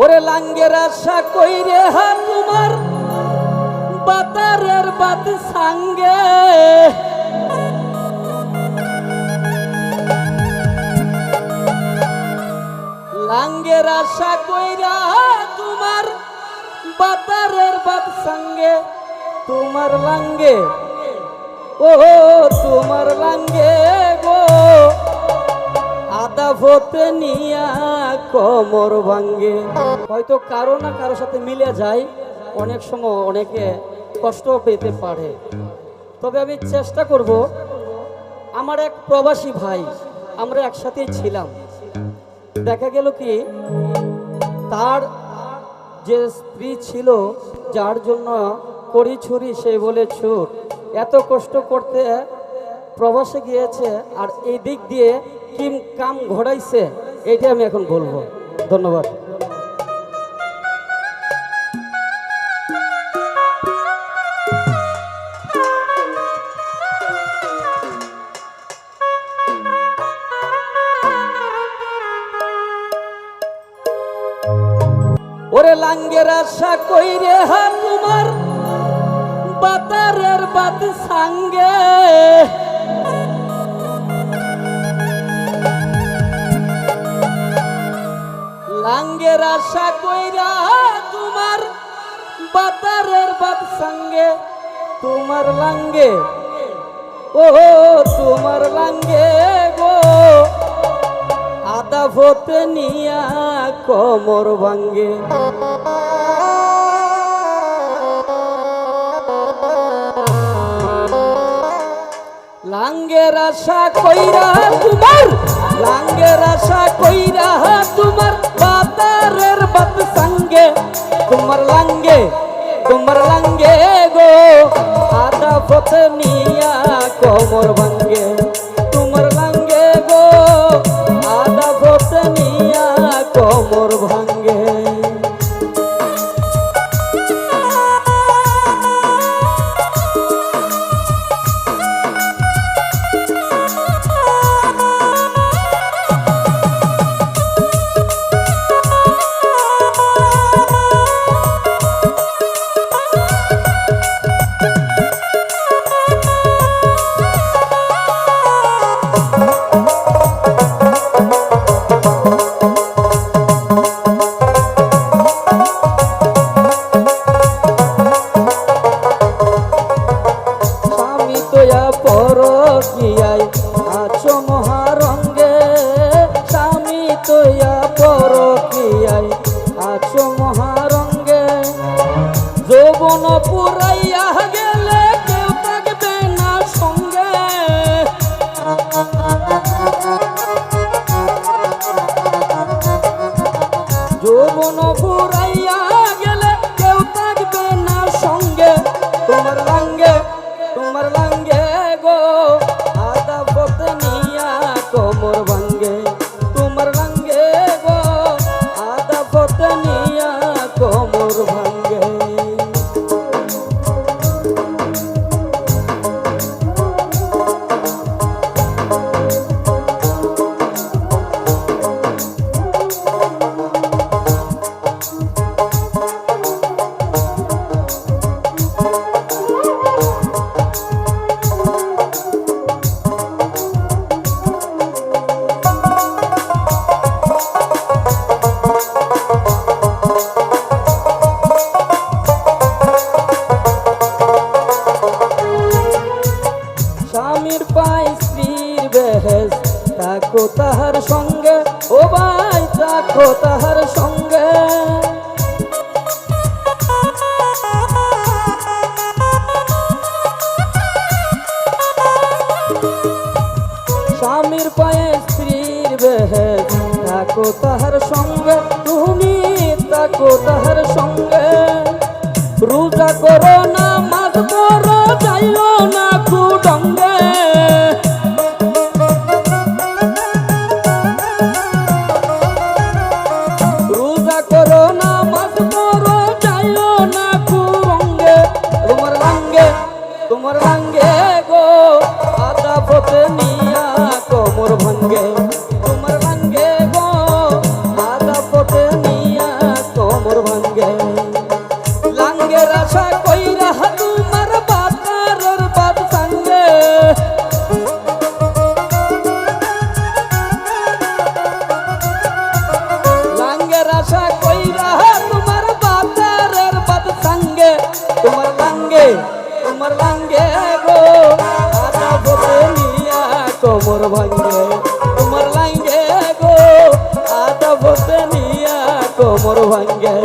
ওরে লাঙ্গের আশা কইরে হা তোমার বাতারের বাত সাঙ্গে। লাঙ্গের আশা কইরা তোমার বাতারের বাত সঙ্গে। তোমার লাঙ্গে, ও তোমার লাঙ্গে। ভোতে নিয়া কমর ভাঙ্গে। হয়তো কারও না কারও সাথে মিলে যায়, অনেক সময় অনেকে কষ্ট পেতে পারে। তবে আমি চেষ্টা করব, আমার এক প্রবাসী ভাই, আমরা একসাথেই ছিলাম। দেখা গেল কি, তার যে স্ত্রী ছিল, যার জন্য করি ছুরি সে বলে, ছুট, এত কষ্ট করতে প্রবাসে গিয়েছে আর এই দিক দিয়ে কিম কাম ঘোরাইছে এইটা আমি এখন বলব। ধন্যবাদ। ওরে লাঙ্গের আশা কইরে হা তোমার বাতারের বাত সাঙ্গে। লাঙ্গের আশা কইরা তোমার বাতারের বাত সঙ্গে, তোমার লাঙ্গে, ও তোমার লাঙ্গে গো। আদা ভোতে নিয়া কমর ভাঙ্গে। লাঙ্গের আশা কইরা তোমার, লাঙ্গের আশা কইরা তোমার বাতারের বাত সঙ্গে তোমার লাঙ্গে তোমার লাঙ্গে গো। আদা পথ নিয়া কোমর ভাঙ্গে। পুরাইয়া গেলে কেউ থাকবে না সঙ্গে। যৌবন পুরাইয়া গেলে কেউ থাকবে না সঙ্গে। তোমার লাঙ্গে তোমার লাঙ্গে গো, আদা পথে নিয়া কোমর ভাঙ্গে। তোমার লাঙ্গে গো, আদা পথে থাকো তাহার সঙ্গে। ও ভাই থাকো তাহার সঙ্গে। স্বামীর পায়ে স্ত্রীর বেহেস থাকো তাহার সঙ্গে। তুমি থাকো তাহার সঙ্গে। রোজা করো না মাছ করো, যাইও না তোমার লাঙ্গে কোমর ভাঙ্গে তোমার লাঙ্গে গো আদা বসে নিয়া কোমর ভাঙ্গে